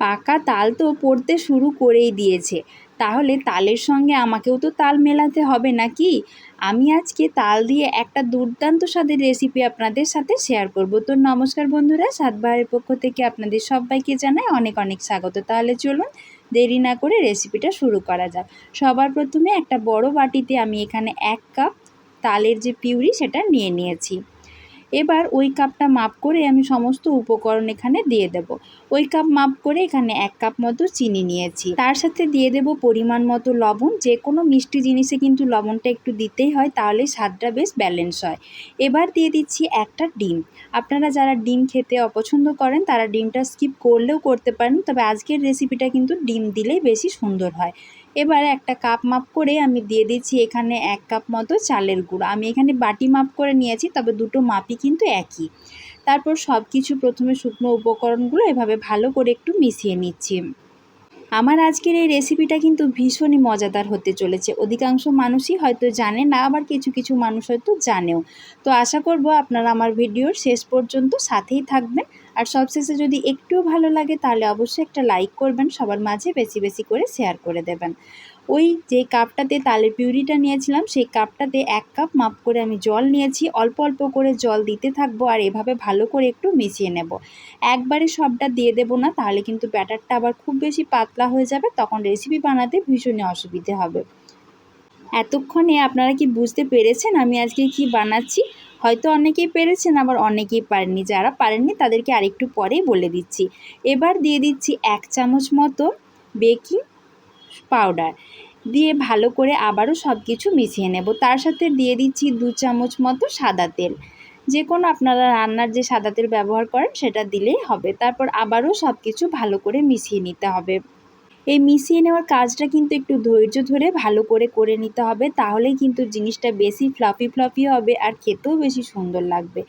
পাকা তাল তো পড়তে শুরু করেই দিয়েছে। তাহলে তালের সঙ্গে আমাকেও তো তাল মেলাতে হবে নাকি? আমি আজকে তাল দিয়ে একটা দুর্দান্ত স্বাদের রেসিপি আপনাদের সাথে শেয়ার করব। তো নমস্কার বন্ধুরা, সাতবারের পক্ষ থেকে আপনাদের সবাইকে জানাই অনেক অনেক স্বাগত। তাহলে চলুন দেরি না করে রেসিপিটা শুরু করা যাক। সবার প্রথমে একটা বড় বাটিতে আমি এখানে এক কাপ তালের যে পিউরি সেটা নিয়ে নিয়েছি। এবার ওই কাপটা মাপ করে আমি সমস্ত উপকরণ এখানে দিয়ে দেব। ওই কাপ মাপ করে এখানে এক কাপ মতো চিনি নিয়েছি। তার সাথে দিয়ে দেব পরিমাণ মতো লবণ। যে কোনো মিষ্টি জিনিসে কিন্তু লবণটা একটু দিতেই হয়, তাহলে স্বাদটা বেশ ব্যালেন্স হয়। এবার দিয়ে দিচ্ছি একটা ডিম। আপনারা যারা ডিম খেতে অপছন্দ করেন, তারা ডিমটা স্কিপ করলেও করতে পারেন। তবে আজকের রেসিপিটা কিন্তু ডিম দিলেই বেশি সুন্দর হয়। এবার একটা কাপ মাপ করে আমি দিয়ে দিচ্ছি এখানে এক কাপ মতো চালের গুঁড়ো। আমি এখানে বাটি মাপ করে নিয়েছি, তবে দুটো মাপই কিন্তু একই। তারপর সব কিছু প্রথমে শুকনো উপকরণগুলো এভাবে ভালো করে একটু মিশিয়ে নিচ্ছি। আমার আজকের এই রেসিপিটা কিন্তু ভীষণই মজাদার হতে চলেছে। অধিকাংশ মানুষই হয়তো জানে না, আবার কিছু কিছু মানুষ হয়তো জানেও। তো আশা করব আপনারা আমার ভিডিওর শেষ পর্যন্ত সাথেই থাকবেন। আর সবশেষে যদি একটুও ভালো লাগে, তাহলে অবশ্যই একটা লাইক করবেন। সবার মাঝে বেশি বেশি করে শেয়ার করে দেবেন। ওই যে কাপটাতে তালের পিউরিটা নিয়েছিলাম, সেই কাপটাতে এক কাপ মাপ করে আমি জল নিয়েছি। অল্প অল্প করে জল দিতে থাকব আর এভাবে ভালো করে একটু মিশিয়ে নেব। একবারে সবটা দিয়ে দেবো না, তাহলে কিন্তু ব্যাটারটা আবার খুব বেশি পাতলা হয়ে যাবে, তখন রেসিপি বানাতে ভীষণই অসুবিধে হবে। এতক্ষণে আপনারা কি বুঝতে পেরেছেন আমি আজকে কি বানাচ্ছি? হয়তো অনেকেই পেরেছেন, আবার অনেকেই পারেননি। যারা পারেননি, তাদেরকে আরেকটু পরেই বলে দিচ্ছি। এবার দিয়ে দিচ্ছি এক চামচ মতো বেকিং পাউডার দিয়ে ভালো করে আবারও সব কিছু মিশিয়ে নেব। তার সাথে দিয়ে দিচ্ছি দু চামচ মতো সাদা তেল। যে কোনো আপনারা রান্নার যে সাদা তেল ব্যবহার করেন সেটা দিলেই হবে। তারপর আবারও সব কিছু ভালো করে মিশিয়ে নিতে হবে। এই মিশিয়ে নেওয়ার কাজটা কিন্তু একটু ধৈর্য ধরে ভালো করে করে নিতে হবে। তাহলেই কিন্তু জিনিসটা বেশি ফ্লাফি ফ্লাফি হবে আর খেতেও বেশি সুন্দর লাগবে।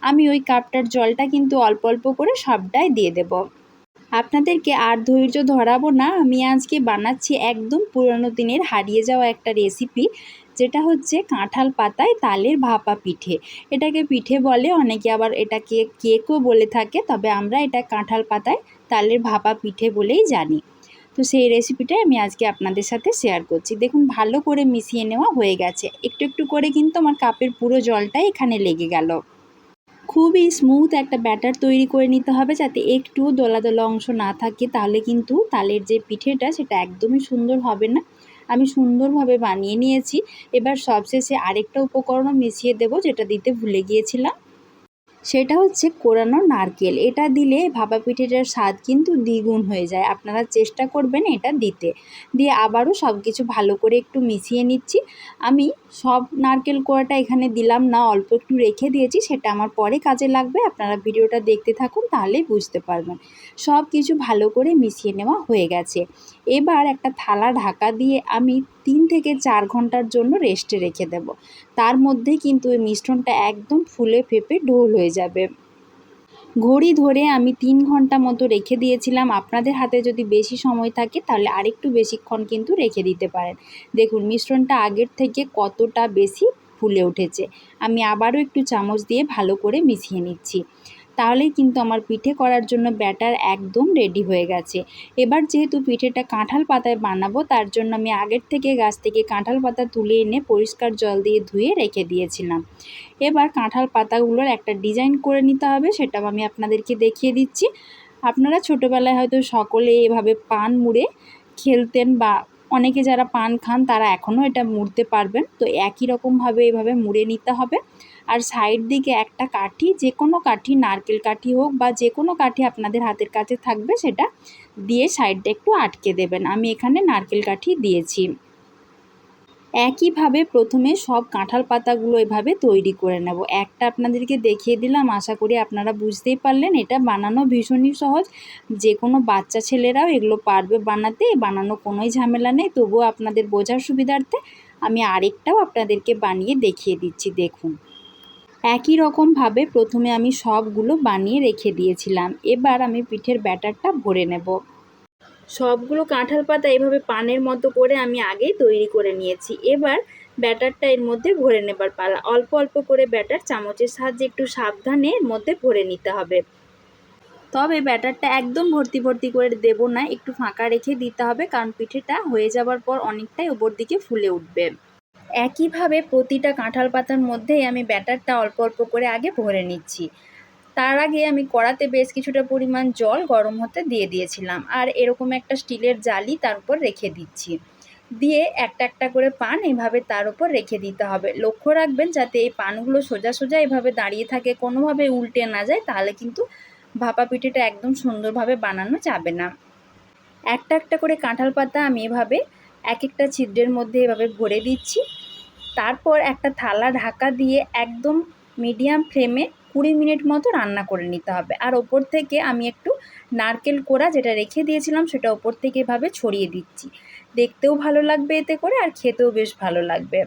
আমি ওই কাপটার জলটা কিন্তু অল্প অল্প করে সবটাই দিয়ে দেব। আপনাদেরকে আর ধৈর্য ধরাবো না। আমি আজকে বানাচ্ছি একদম পুরনো দিনের হারিয়ে যাওয়া একটা রেসিপি যেটা হচ্ছে কাঁঠাল পাতায় তালের ভাপা পিঠে। এটাকে পিঠে বলে অনেকে আবার এটাকে কেকও বলে থাকে, তবে আমরা এটা কাঁঠাল পাতায় তালের ভাপা পিঠে বলেই জানি। তো সেই রেসিপিটাই আমি আজকে আপনাদের সাথে শেয়ার করছি। দেখুন, ভালো করে মিশিয়ে নেওয়া হয়ে গেছে। একটু একটু করে কিন্তু আমার কাপের পুরো জলটাই এখানে লেগে গেল। খুবই স্মুথ একটা ব্যাটার তৈরি করে নিতে হবে যাতে একটু দোলা দোলা অংশ না থাকে, তাহলে কিন্তু তালের যে পিঠেটা সেটা একদমই সুন্দর হবে না। আমি সুন্দরভাবে বানিয়ে নিয়েছি। এবার সবশেষে আরেকটা উপকরণও মিশিয়ে দেব, যেটা দিতে ভুলে গিয়েছিলাম। সেটা হচ্ছে কোরানো নারকেল। এটা দিলে ভাপা পিঠেটার স্বাদ কিন্তু দ্বিগুণ হয়ে যায়। আপনারা চেষ্টা করবেন এটা দিতে। দিয়ে আবারও সব কিছু ভালো করে একটু মিশিয়ে নিচ্ছি। আমি সব নারকেল কোড়াটা এখানে দিলাম না, অল্প একটু রেখে দিয়েছি। সেটা আমার পরে কাজে লাগবে। আপনারা ভিডিওটা দেখতে থাকুন, তাহলেই বুঝতে পারবেন। সব কিছু ভালো করে মিশিয়ে নেওয়া হয়ে গেছে। এবার একটা থালা ঢাকা দিয়ে আমি তিন থেকে চার ঘণ্টার জন্য রেস্টে রেখে দেব। তার মধ্যে কিন্তু ওই মিশ্রণটা একদম ফুলে ফেপে ঢোল হয়ে যাবে। ঘড়ি ধরে আমি তিন ঘণ্টা মতো রেখে দিয়েছিলাম। আপনাদের হাতে যদি বেশি সময় থাকে তাহলে আরেকটু বেশিক্ষণ কিন্তু রেখে দিতে পারেন। দেখুন, মিশ্রণটা আগের থেকে কতটা বেশি ফুলে উঠেছে। আমি আবারও একটু চামচ দিয়ে ভালো করে মিশিয়ে নিচ্ছি। তাহলেই কিন্তু আমার পিঠে করার জন্য ব্যাটার একদম রেডি হয়ে গেছে। এবার যেহেতু পিঠেটা কাঁঠাল পাতায় বানাবো, তার জন্য আমি আগের থেকে গাছ থেকে কাঁঠাল পাতা তুলে এনে পরিষ্কার জল দিয়ে ধুয়ে রেখে দিয়েছিলাম। এবার কাঁঠাল পাতাগুলোর একটা ডিজাইন করে নিতে হবে, সেটাও আমি আপনাদেরকে দেখিয়ে দিচ্ছি। আপনারা ছোটোবেলায় হয়তো সকলে এভাবে পান মুড়ে খেলতেন বা অনেকে যারা পান খান, তারা এখনও এটা মুড়তে পারবেন। তো একই রকমভাবে এভাবে মুড়ে নিতে হবে। আর সাইড দিকে একটা কাঠি যে কোনো কাঠি, নারকেল কাঠি হোক বা যে কোনো কাঠি আপনাদের হাতের কাছে থাকবে, সেটা দিয়ে সাইডটা একটু আটকে দেবেন। আমি এখানে নারকেল কাঠি দিয়েছি। একইভাবে প্রথমে সব কাঁঠাল পাতাগুলো এভাবে তৈরি করে নেব। একটা আপনাদেরকে দেখিয়ে দিলাম, আশা করি আপনারা বুঝতেই পারলেন। এটা বানানো ভীষণই সহজ। যে কোনো বাচ্চা ছেলেরাও এগুলো পারবে বানাতে, বানানো কোনোই ঝামেলা নেই। তবুও আপনাদের বোঝার সুবিধার্থে আমি আরেকটাও আপনাদেরকে বানিয়ে দেখিয়ে দিচ্ছি, দেখুন। একই রকমভাবে প্রথমে আমি সবগুলো বানিয়ে রেখে দিয়েছিলাম। এবার আমি পিঠের ব্যাটারটা ভরে নেব। সবগুলো কাঁঠাল পাতা এভাবে পানের মতো করে আমি আগেই তৈরি করে নিয়েছি। এবার ব্যাটারটা এর মধ্যে ভরে নেবার পালা। অল্প অল্প করে ব্যাটার চামচের সাহায্যে একটু সাবধানে এর মধ্যে ভরে নিতে হবে। তবে ব্যাটারটা একদম ভর্তি ভর্তি করে দেব না, একটু ফাঁকা রেখে দিতে হবে কারণ পিঠেটা হয়ে যাওয়ার পর অনেকটাই ওপর দিকে ফুলে উঠবে। একইভাবে প্রতিটা কাঁঠাল পাতার মধ্যেই আমি ব্যাটারটা অল্প অল্প করে আগে ভরে নিচ্ছি। তার আগে আমি কড়াতে বেশ কিছুটা পরিমাণ জল গরম হতে দিয়ে দিয়েছিলাম আর এরকম একটা স্টিলের জালি তার উপর রেখে দিচ্ছি। দিয়ে একটা একটা করে পান এভাবে তার উপর রেখে দিতে হবে। লক্ষ্য রাখবেন যাতে এই পানগুলো সোজা সোজা এভাবে দাঁড়িয়ে থাকে, কোনোভাবে উল্টে না যায়, তাহলে কিন্তু ভাপা পিঠেটা একদম সুন্দরভাবে বানানো যাবে না। একটা একটা করে কাঁঠাল পাতা আমি এভাবে এক একটা ছিদ্রের মধ্যে এভাবে ভরে দিচ্ছি। তারপর একটা থালা ঢাকা দিয়ে একদম মিডিয়াম ফ্লেমে কুড়ি মিনিট মতো রান্না করে নিতে হবে। আর ওপর থেকে আমি একটু নারকেল কোড়া যেটা রেখে দিয়েছিলাম সেটা ওপর থেকে এভাবে ছড়িয়ে দিচ্ছি। দেখতেও ভালো লাগবে এতে করে আর খেতেও বেশ ভালো লাগবে।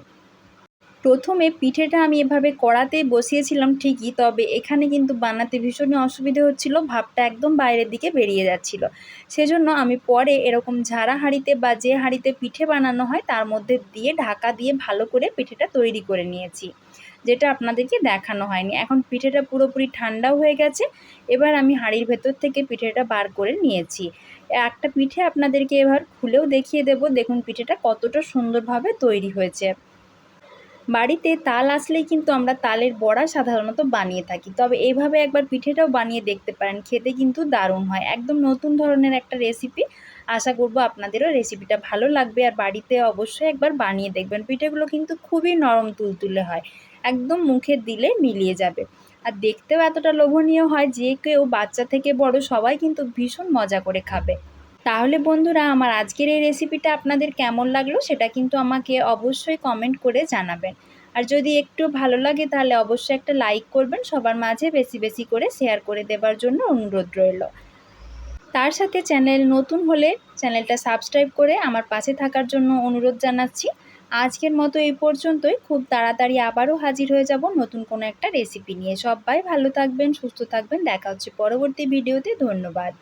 প্রথমে পিঠেটা আমি এভাবে কড়াতেই বসিয়েছিলাম ঠিকই, তবে এখানে কিন্তু বানাতে ভীষণই অসুবিধে হচ্ছিল, ভাবটা একদম বাইরের দিকে বেরিয়ে যাচ্ছিল। সেজন্য আমি পরে এরকম ঝাড়া হাঁড়িতে বা যে হাঁড়িতে পিঠে বানানো হয় তার মধ্যে দিয়ে ঢাকা দিয়ে ভালো করে পিঠেটা তৈরি করে নিয়েছি, যেটা আপনাদেরকে দেখানো হয়নি। এখন পিঠেটা পুরোপুরি ঠান্ডাও হয়ে গেছে, এবার আমি হাঁড়ির ভেতর থেকে পিঠেটা বার করে নিয়েছি। একটা পিঠে আপনাদেরকে এবার খুলেও দেখিয়ে দেব, দেখুন পিঠেটা কতটা সুন্দরভাবে তৈরি হয়েছে। বাড়িতে তাল আসলেই কিন্তু আমরা তালের বড়া সাধারণত বানিয়ে থাকি। তবে এইভাবে একবার পিঠেটাও বানিয়ে দেখতে পারেন, খেতে কিন্তু দারুণ হয়। একদম নতুন ধরনের একটা রেসিপি আশা করব আপনাদেরও রেসিপিটা ভালো লাগবে। আর বাড়িতে অবশ্যই একবার বানিয়ে দেখবেন। পিঠেগুলো কিন্তু খুবই নরম তুলতুলে হয়, একদম মুখে দিলে মিলিয়ে যাবে। আর দেখতেও এতটা লোভনীয় হয় যে কেউ বাচ্চা থেকে বড় সবাই কিন্তু ভীষণ মজা করে খাবে। তাহলে বন্ধুরা, আমার আজকের এই রেসিপিটা আপনাদের কেমন লাগল সেটা কিন্তু আমাকে অবশ্যই কমেন্ট করে জানাবেন। আর যদি একটু ভালো লাগে তাহলে অবশ্যই একটা লাইক করবেন, সবার মাঝে বেশি বেশি করে শেয়ার করে দেবার জন্য অনুরোধ রইল। তার সাথে চ্যানেল নতুন হলে চ্যানেলটা সাবস্ক্রাইব করে আমার পাশে থাকার জন্য অনুরোধ জানাচ্ছি। আজকের মতো এই পর্যন্তই, খুব তাড়াতাড়ি আবারও হাজির হয়ে যাব নতুন কোনো একটা রেসিপি নিয়ে। সবাই ভালো থাকবেন, সুস্থ থাকবেন, দেখা হচ্ছে পরবর্তী ভিডিওতে ধন্যবাদ।